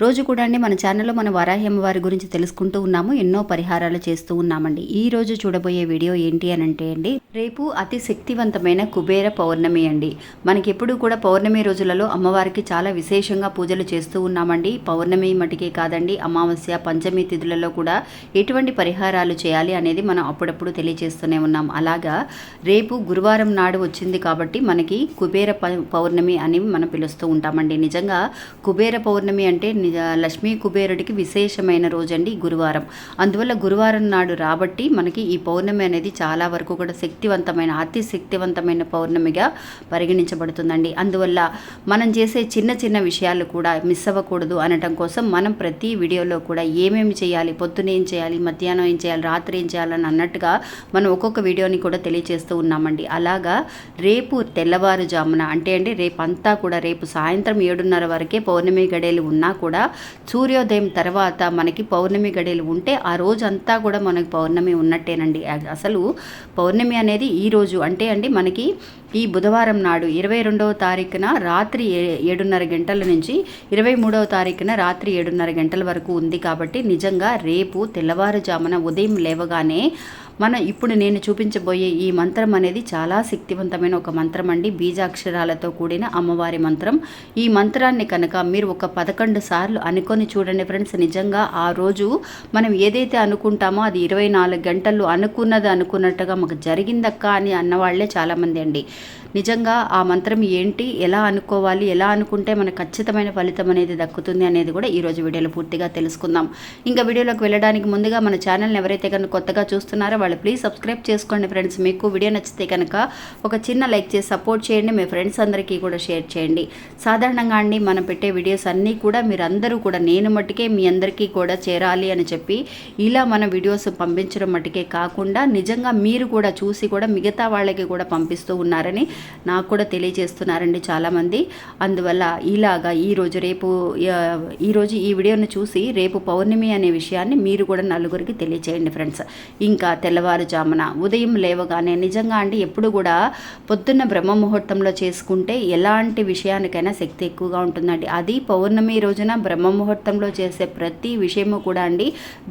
రోజు కూడా అండి మన ఛానల్లో మన వరాహి అమ్మవారి గురించి తెలుసుకుంటూ ఉన్నాము ఎన్నో పరిహారాలు చేస్తూ ఉన్నామండి. ఈ రోజు చూడబోయే వీడియో ఏంటి అని అంటే అండి రేపు అతి శక్తివంతమైన కుబేర పౌర్ణమి అండి. మనకెప్పుడు కూడా పౌర్ణమి రోజులలో అమ్మవారికి చాలా విశేషంగా పూజలు చేస్తూ ఉన్నామండి. పౌర్ణమి మటుకే కాదండి అమావాస్య పంచమి తిథులలో కూడా ఎటువంటి పరిహారాలు చేయాలి అనేది మనం అప్పుడప్పుడు తెలియజేస్తూనే ఉన్నాం. అలాగా రేపు గురువారం నాడు వచ్చింది కాబట్టి మనకి కుబేర పౌర్ణమి అని మనం పిలుస్తూ ఉంటామండి. నిజంగా కుబేర పౌర్ణమి అంటే లక్ష్మీ కుబేరుడికి విశేషమైన రోజండి గురువారం. అందువల్ల గురువారం నాడు రాబట్టి మనకి ఈ పౌర్ణమి అనేది చాలా వరకు కూడా శక్తివంతమైన అతి శక్తివంతమైన పౌర్ణమిగా పరిగణించబడుతుందండి. అందువల్ల మనం చేసే చిన్న చిన్న విషయాలు కూడా మిస్ అవ్వకూడదు అనటం కోసం మనం ప్రతి వీడియోలో కూడా ఏమేమి చేయాలి పొద్దున ఏం చేయాలి మధ్యాహ్నం ఏం చేయాలి రాత్రి ఏం చేయాలని అన్నట్టుగా మనం ఒక్కొక్క వీడియోని కూడా తెలియజేస్తూ ఉన్నామండి. అలాగా రేపు తెల్లవారుజామున అంటే అండి రేపు అంతా కూడా రేపు సాయంత్రం ఏడున్నర వరకే పౌర్ణమి గడేలు ఉన్నా కూడా సూర్యోదయం తర్వాత మనకి పౌర్ణమి గడియలు ఉంటే ఆ రోజంతా కూడా మనకి పౌర్ణమి ఉన్నట్టేనండి. అసలు పౌర్ణమి అనేది ఈ రోజు అంటే అండి మనకి ఈ బుధవారం నాడు ఇరవై రెండవ తారీఖున రాత్రి ఏడున్నర గంటల నుంచి ఇరవై మూడవ తారీఖున రాత్రి ఏడున్నర గంటల వరకు ఉంది కాబట్టి నిజంగా రేపు తెల్లవారుజామున ఉదయం లేవగానే మన ఇప్పుడు నేను చూపించబోయే ఈ మంత్రం అనేది చాలా శక్తివంతమైన ఒక మంత్రం అండి. బీజాక్షరాలతో కూడిన అమ్మవారి మంత్రం. ఈ మంత్రాన్ని కనుక మీరు ఒక పదకొండు సార్లు అనుకొని చూడండి ఫ్రెండ్స్ నిజంగా ఆ రోజు మనం ఏదైతే అనుకుంటామో అది ఇరవై నాలుగు గంటలు అనుకున్నది అనుకున్నట్టుగా మాకు జరిగిందక్క అని అన్నవాళ్ళే చాలామంది అండి. నిజంగా ఆ మంత్రం ఏంటి ఎలా అనుకోవాలి ఎలా అనుకుంటే మనకు ఖచ్చితమైన ఫలితం అనేది దక్కుతుంది అనేది కూడా ఈరోజు వీడియోలో పూర్తిగా తెలుసుకుందాం. ఇంకా వీడియోలోకి వెళ్ళడానికి ముందుగా మన ఛానల్ని ఎవరైతే కనుక కొత్తగా చూస్తున్నారో వాళ్ళు ప్లీజ్ సబ్స్క్రైబ్ చేసుకోండి ఫ్రెండ్స్. మీకు వీడియో నచ్చితే కనుక ఒక చిన్న లైక్ చేసి సపోర్ట్ చేయండి మీ ఫ్రెండ్స్ అందరికీ కూడా షేర్ చేయండి. సాధారణంగా అండి మనం పెట్టే వీడియోస్ అన్నీ కూడా మీరు అందరూ కూడా నేను మట్టుకే మీ అందరికీ కూడా చేరాలి అని చెప్పి ఇలా మన వీడియోస్ పంపించడం మట్టుకే కాకుండా నిజంగా మీరు కూడా చూసి కూడా మిగతా వాళ్ళకి కూడా పంపిస్తూ ఉన్నారని నాకు కూడా తెలియజేస్తున్నారండి చాలామంది. అందువల్ల ఇలాగా ఈరోజు రేపు ఈరోజు ఈ వీడియోని చూసి రేపు పౌర్ణమి అనే విషయాన్ని మీరు కూడా నలుగురికి తెలియచేయండి ఫ్రెండ్స్. ఇంకా తెల్లవారుజామున ఉదయం లేవగానే నిజంగా అండి ఎప్పుడు కూడా పొద్దున్న బ్రహ్మ ముహూర్తంలో చేసుకుంటే ఎలాంటి విషయానికైనా శక్తి ఎక్కువగా ఉంటుందండి. అది పౌర్ణమి రోజున బ్రహ్మ ముహూర్తంలో చేసే ప్రతి విషయము కూడా అండి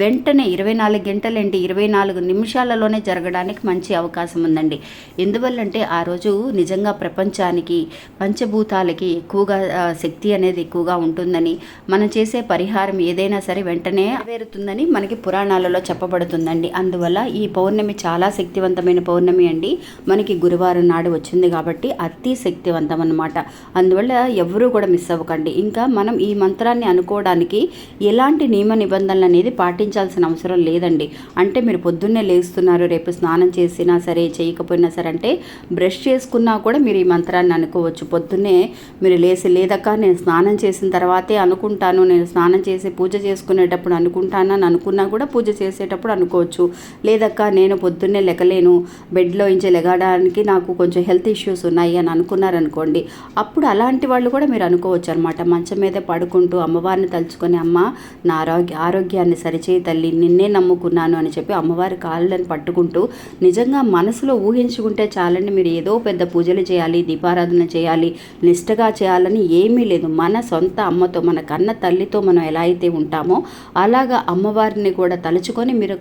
వెంటనే ఇరవై నాలుగు గంటలేంటి ఇరవై నాలుగు నిమిషాలలోనే జరగడానికి మంచి అవకాశం ఉందండి. ఎందువల్లంటే ఆ రోజు నిజంగా ప్రపంచానికి పంచభూతాలకి ఎక్కువగా శక్తి అనేది ఎక్కువగా ఉంటుందని మనం చేసే పరిహారం ఏదైనా సరే వెంటనే వేరుతుందని మనకి పురాణాలలో చెప్పబడుతుందండి. అందువల్ల ఈ పౌర్ణమి చాలా శక్తివంతమైన పౌర్ణమి అండి. మనకి గురువారం నాడు వచ్చింది కాబట్టి అతి శక్తివంతం అన్నమాట. అందువల్ల ఎవరూ కూడా మిస్ అవ్వకండి. ఇంకా మనం ఈ మంత్రాన్ని అనుకోవడానికి ఎలాంటి నియమ నిబంధనలు అనేది పాటించాల్సిన అవసరం లేదండి. అంటే మీరు పొద్దున్నే లేస్తున్నారు రేపు స్నానం చేసినా సరే చేయకపోయినా సరే అంటే బ్రష్ చేసుకున్నా కూడా మీరు ఈ మంత్రాన్ని అనుకోవచ్చు. పొద్దున్నే మీరు లేసి లేదక్క నేను స్నానం చేసిన తర్వాతే అనుకుంటాను నేను స్నానం చేసి పూజ చేసుకునేటప్పుడు అనుకుంటానని అనుకున్నా కూడా పూజ చేసేటప్పుడు అనుకోవచ్చు. లేదక్క నేను పొద్దున్నే లెగలేను బెడ్లో ఇంచే లెగడానికి నాకు కొంచెం హెల్త్ ఇష్యూస్ ఉన్నాయి అని అనుకున్నారనుకోండి అప్పుడు అలాంటి వాళ్ళు కూడా మీరు అనుకోవచ్చు అనమాట మంచం మీద పడుకుంటూ అమ్మవారిని తలుచుకొని అమ్మ నా ఆరోగ్య ఆరోగ్యాన్ని సరిచేయి తల్లి నిన్నే నమ్ముకున్నాను అని చెప్పి అమ్మవారి కాళ్ళని పట్టుకుంటూ నిజంగా మనసులో ఊహించుకుంటే చాలండి మీరు ఏదో పెద్ద పూజలు చేయాలి దీపారాధన చేయాలి నిష్టగా చేయాలని ఏమీ లేదు. మన సొంత అమ్మతో మన కన్న తల్లితో మనం ఎలా అయితే ఉంటామో అలాగా అమ్మవారిని కూడా తలుచుకొని మీరు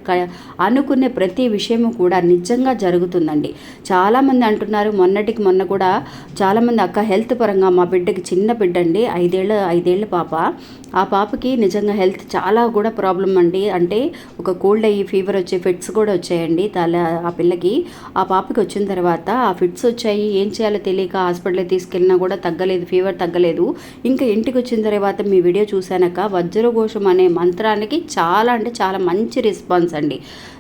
అనుకునే ప్రతి విషయము కూడా నిజంగా జరుగుతుందండి. చాలామంది అంటున్నారు మొన్నటికి మొన్న కూడా చాలామంది అక్క హెల్త్ పరంగా మా బిడ్డకి చిన్న బిడ్డ అండి ఐదేళ్ళ ఐదేళ్ళ పాప. ఆ పాపకి నిజంగా హెల్త్ చాలా కూడా ప్రాబ్లం అండి. అంటే ఒక కోల్డ్ అయ్యి ఫీవర్ వచ్చే ఫిట్స్ కూడా వచ్చాయండి తల ఆ పిల్లకి. ఆ పాపకి వచ్చిన తర్వాత ఆ ఫిట్స్ వచ్చాయి. ఏం చేయాలో తెలియక హాస్పిటల్కి తీసుకెళ్ళినా కూడా తగ్గలేదు ఫీవర్ తగ్గలేదు. ఇంకా ఇంటికి వచ్చిన తర్వాత మీ వీడియో చూశానక వజ్రఘోషం అనే మంత్రానికి చాలా అంటే చాలా మంచి రెస్పాన్స్ అండి.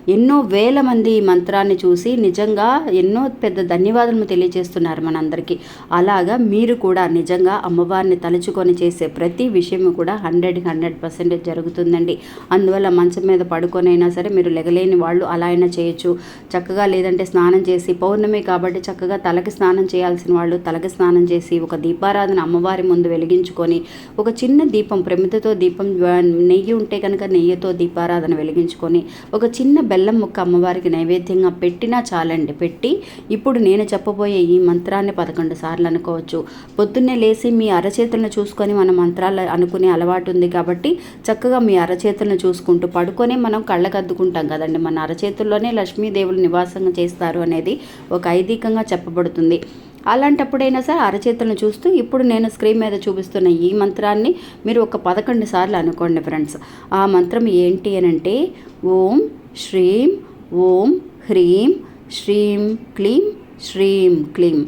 ఎన్నో వేల మంది ఈ మంత్రాన్ని చూసి నిజంగా ఎన్నో పెద్ద ధన్యవాదాలు తెలియజేస్తున్నారు మనందరికీ. అలాగా మీరు కూడా నిజంగా అమ్మవారిని తలుచుకొని చేసే ప్రతి విషయం విషయం కూడా హండ్రెడ్ హండ్రెడ్ పర్సెంటేజ్ జరుగుతుందండి. అందువల్ల మంచం మీద పడుకొనైనా సరే మీరు లెగలేని వాళ్ళు అలా అయినా చేయొచ్చు. చక్కగా లేదంటే స్నానం చేసి పౌర్ణమి కాబట్టి చక్కగా తలకి స్నానం చేయాల్సిన వాళ్ళు తలకి స్నానం చేసి ఒక దీపారాధన అమ్మవారి ముందు వెలిగించుకొని ఒక చిన్న దీపం ప్రమితతో దీపం నెయ్యి ఉంటే కనుక నెయ్యితో దీపారాధన వెలిగించుకొని ఒక చిన్న బెల్లం ముక్క అమ్మవారికి నైవేద్యంగా పెట్టినా చాలండి. పెట్టి ఇప్పుడు నేను చెప్పబోయే ఈ మంత్రాన్ని పదకొండు సార్లు అనుకోవచ్చు. పొద్దున్నే లేచి మీ అరచేతులను చూసుకొని మన మంత్రాలు అనుకునే అలవాటు ఉంది కాబట్టి చక్కగా మీ అరచేతులను చూసుకుంటూ పడుకొని మనం కళ్ళకద్దుకుంటాం కదండి. మన అరచేతుల్లోనే లక్ష్మీదేవులు నివాసంగా చేస్తారు అనేది ఒక ఐదీకంగా చెప్పబడుతుంది. అలాంటప్పుడైనా సరే అరచేతులను చూస్తూ ఇప్పుడు నేను స్క్రీన్ మీద చూపిస్తున్న ఈ మంత్రాన్ని మీరు ఒక పదకొండు సార్లు అనుకోండి ఫ్రెండ్స్. ఆ మంత్రం ఏంటి అని అంటే ఓం శ్రీం ఓం హ్రీం శ్రీం క్లీం శ్రీం క్లీం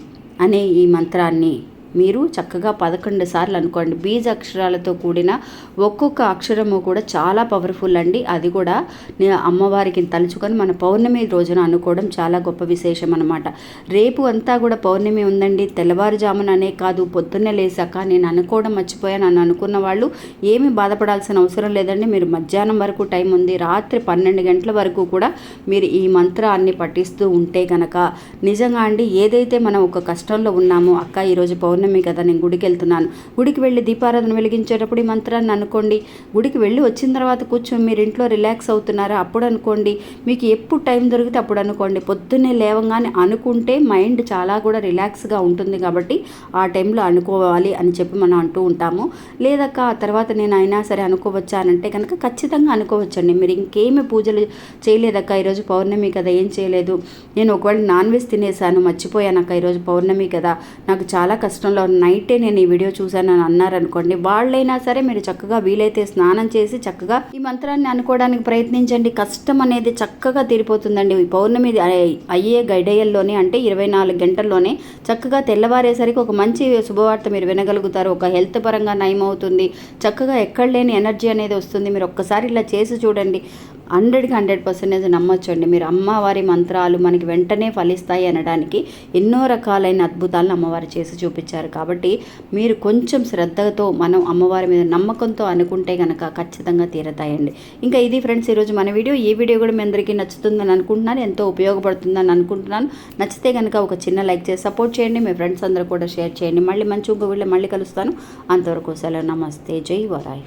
అనే ఈ మంత్రాన్ని మీరు చక్కగా పదకొండు సార్లు అనుకోండి. బీజ అక్షరాలతో కూడిన ఒక్కొక్క అక్షరము కూడా చాలా పవర్ఫుల్ అండి. అది కూడా నేను అమ్మవారికి తలుచుకొని మన పౌర్ణమి రోజున అనుకోవడం చాలా గొప్ప విశేషం అనమాట రేపు అంతా కూడా పౌర్ణమి ఉందండి. తెల్లవారుజామున అనే కాదు పొద్దున్నే లేసాక నేను అనుకోవడం మర్చిపోయాను. అని అనుకున్న వాళ్ళు ఏమీ బాధపడాల్సిన అవసరం లేదండి. మీరు మధ్యాహ్నం వరకు టైం ఉంది. రాత్రి పన్నెండు గంటల వరకు కూడా మీరు ఈ మంత్రాన్ని పఠిస్తూ ఉంటే గనక నిజంగా అండి ఏదైతే మనం ఒక కష్టంలో ఉన్నామో అక్క ఈరోజు పౌర్ణమి కదా నేను గుడికి వెళ్తున్నాను. గుడికి వెళ్ళి దీపారాధన వెలిగించేటప్పుడు ఈ మంత్రాన్ని అనుకోండి. గుడికి వెళ్ళి వచ్చిన తర్వాత కూర్చొని మీరు ఇంట్లో రిలాక్స్ అవుతున్నారా? అప్పుడు అనుకోండి. మీకు ఎప్పుడు టైం దొరికితే అప్పుడు అనుకోండి. పొద్దున్నే లేవగానే అనుకుంటే మైండ్ చాలా కూడా రిలాక్స్గా ఉంటుంది కాబట్టి ఆ టైంలో అనుకోవాలి అని చెప్పి మనం అంటూ ఉంటాము. లేదక్క ఆ తర్వాత నేను అయినా సరే అనుకోవచ్చానంటే కనుక ఖచ్చితంగా అనుకోవచ్చండి. మీరు ఇంకేమి పూజలు చేయలేదక్క ఈరోజు పౌర్ణమి కదా ఏం చేయలేదు. నేను ఒకవేళ నాన్ వెజ్ తినేసాను మర్చిపోయానక్క ఈరోజు పౌర్ణమి కదా. నాకు చాలా కష్టం కష్టంలో నైటే నేను ఈ వీడియో చూశాను అని అన్నారనుకోండి వాళ్ళైనా సరే మీరు చక్కగా వీలైతే స్నానం చేసి చక్కగా ఈ మంత్రాన్ని అనుకోవడానికి ప్రయత్నించండి. కష్టం అనేది చక్కగా తీరిపోతుందండి. పౌర్ణమి అయ్యే- అయ్యే గడియల్లోనే అంటే ఇరవై నాలుగు గంటల్లోనే చక్కగా తెల్లవారేసరికి ఒక మంచి శుభవార్త మీరు వినగలుగుతారు. ఒక హెల్త్ పరంగా నయం అవుతుంది చక్కగా ఎక్కడ లేని ఎనర్జీ అనేది వస్తుంది. మీరు ఒక్కసారి ఇలా చేసి చూడండి. హండ్రెడ్కి హండ్రెడ్ పర్సెంటేజ్ నమ్మొచ్చండి. మీరు అమ్మవారి మంత్రాలు మనకి వెంటనే ఫలిస్తాయి అనడానికి ఎన్నో రకాలైన అద్భుతాలను అమ్మవారు చేసి చూపించారు. కాబట్టి మీరు కొంచెం శ్రద్ధతో మనం అమ్మవారి మీద నమ్మకంతో అనుకుంటే కనుక ఖచ్చితంగా తీరతాయండి. ఇంకా ఇది ఫ్రెండ్స్ ఈరోజు మన వీడియో. ఈ వీడియో కూడా మీ అందరికీ నచ్చుతుందని అనుకుంటున్నాను. ఎంతో ఉపయోగపడుతుందని అనుకుంటున్నాను. నచ్చితే కనుక ఒక చిన్న లైక్ చేసి సపోర్ట్ చేయండి. మీ ఫ్రెండ్స్ అందరూ కూడా షేర్ చేయండి. మళ్ళీ మంచి ఇంకో వీడియో మళ్ళీ కలుస్తాను. అంతవరకు సెలవు. నమస్తే. జై వరాయి.